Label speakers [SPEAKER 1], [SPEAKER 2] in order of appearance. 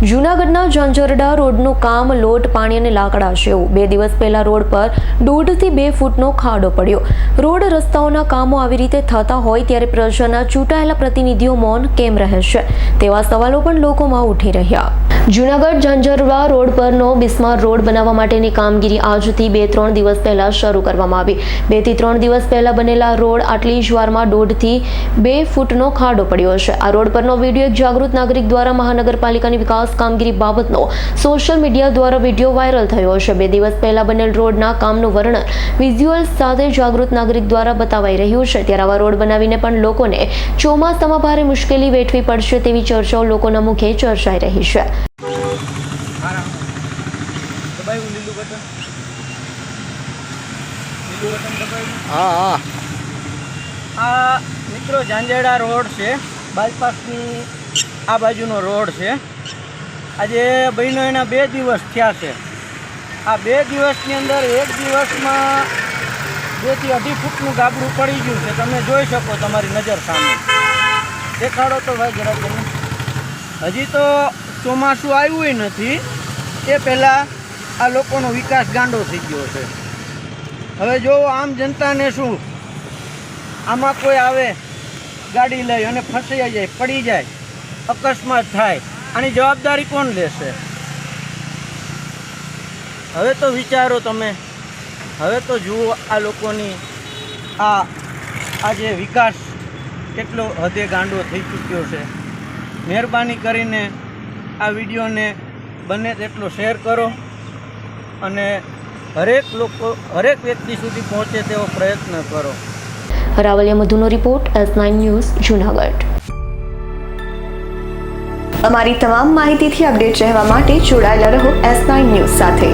[SPEAKER 1] જૂનાગઢના ઝંઝરડા રોડનું કામ લોટ, પાણી અને લાકડા જેવું બે દિવસ પહેલા રોડ પર દોઢથી બે ફૂટનો ખાડો પડ્યો. રોડ રસ્તાઓના કામો આવી રીતે થતા હોય ત્યારે પ્રજાના ચૂંટાયેલા પ્રતિનિધિઓ મૌન કેમ રહે છે? તેવા સવાલો પણ લોકોમાં ઉઠી રહ્યા. જૂનાગઢ ઝંઝરવા રોડ પરનો બિસ્માર રોડ બનાવવા માટેની કામગીરી આજથી બે ત્રણ દિવસ પહેલા શરૂ કરવામાં આવી. બેથી ત્રણ દિવસ પહેલા બનેલા રોડ આટલી જ વારમાં દોઢથી બે ફૂટનો ખાડો પડ્યો છે આ રોડ પરનો વીડિયો એક જાગૃત નાગરિક દ્વારા મહાનગરપાલિકાની વિકાસ કામગીરી બાબતનો સોશિયલ મીડિયા દ્વારા વીડિયો વાયરલ થયો છે બે દિવસ પહેલા બનેલ રોડના કામનું વર્ણન વિઝ્યુઅલ્સ સાથે જાગૃત નાગરિક દ્વારા બતાવાઈ રહ્યું છે. ત્યારે આવા રોડ બનાવીને પણ લોકોને ચોમાસામાં ભારે મુશ્કેલી વેઠવી પડશે તેવી ચર્ચાઓ લોકોના મુખે ચર્ચાઈ રહી છે.
[SPEAKER 2] દબાવ્યું લીલું બટન? લીલું બટન દબાવ્યું?
[SPEAKER 3] હા હા.
[SPEAKER 2] આ મિત્રો ઝાંઝેડા રોડ છે. બાયપાસની આ બાજુનો રોડ છે. આજે બહેનો એના બે દિવસ થયા છે. આ બે દિવસની અંદર એક દિવસમાં બેથી અઢી ફૂટનું ગાબડું પડી ગયું છે. તમે જોઈ શકો તમારી નજર સામે. દેખાડો તો ભાઈ જરા તમે. હજી તો ચોમાસું આવ્યું નથી. એ પહેલાં આ લોકોનો વિકાસ ગાંડો થઈ ગયો છે. હવે જો આમ જનતાને શું? આમાં કોઈ આવે, ગાડી લઈ અને ફસાઈ જાય, પડી જાય, અકસ્માત થાય, આની જવાબદારી કોણ લેશે? હવે તો વિચારો તમે. હવે તો જુઓ આ લોકોની આ આજે વિકાસ કેટલો હદે ગાંડો થઈ ચૂક્યો છે. મહેરબાની કરીને આ વિડીયોને બને તેટલો શેર કરો. અને હરેક લોકો, હરેક વ્યક્તિ સુધી પહોંચે તેવો પ્રયત્ન કરો.
[SPEAKER 1] Ravaliya મધુનો report S nine news Junagadh
[SPEAKER 4] અમારી તમામ માહિતીથી અપડેટ રહેવા માટે જોડાયેલા રહો એસ નાઇન ન્યૂઝ સાથે